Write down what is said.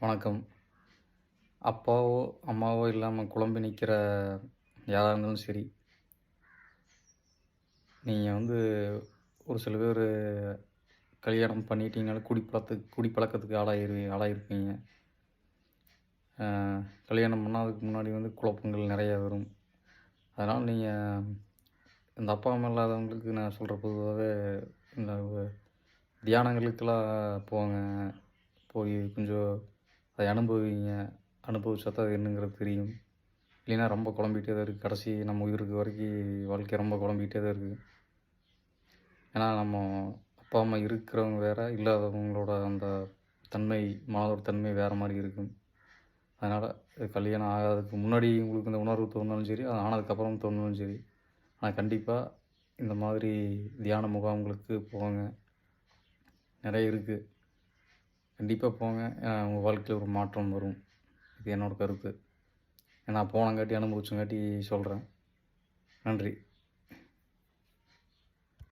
வணக்கம். அப்பாவோ அம்மாவோ இல்லாமல் குழம்பி நிற்கிற யாராக இருந்தாலும் சரி நீங்கள் வந்து ஒரு சில பேர் கல்யாணம் பண்ணிட்டீங்கனால குடிப்பழத்துக்கு குடிப்பழக்கத்துக்கு ஆளாயிரு ஆளாயிருப்பீங்க. கல்யாணம் பண்ணாததுக்கு முன்னாடி வந்து குழப்பங்கள் நிறையா வரும். அதனால் நீங்கள் இந்த அப்பா அம்மா இல்லாதவங்களுக்கு நான் சொல்கிற பொதுவாகவே இந்த தியானங்களுக்கெல்லாம் போங்க. போய் கொஞ்சம் அதை அனுபவிங்க அனுபவிச்சா தான் அது என்னங்கிறது தெரியும். இல்லைன்னா ரொம்ப குழம்பிகிட்டே தான் இருக்குது கடைசி நம்ம உயிருக்கு வரைக்கும் வாழ்க்கை ரொம்ப குழம்பிக்கிட்டே தான் இருக்குது ஏன்னா நம்ம அப்பா அம்மா இருக்கிறவங்க வேறு இல்லாதவங்களோட அந்த தன்மை மனதோட தன்மை வேறு மாதிரி இருக்கும். அதனால் கல்யாணம் ஆகாததுக்கு முன்னாடி உங்களுக்கு இந்த உணர்வு தோணுனாலும் சரி அது ஆனதுக்கப்புறம் தோணுனாலும் சரி. ஆனால் கண்டிப்பாக இந்த மாதிரி தியான முகாம்களுக்கு போங்க. நிறைய இருக்குது கண்டிப்பாக போங்க. ஏன்னா உங்கள் வாழ்க்கையில் ஒரு மாற்றம் வரும். இது என்னோட கருத்து. நான் போனங்காட்டி அனுபவிச்சங்காட்டி சொல்கிறேன் நன்றி.